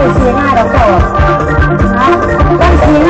ได้สีง่ายดอกจ้านะต้องสีง่า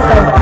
拜拜。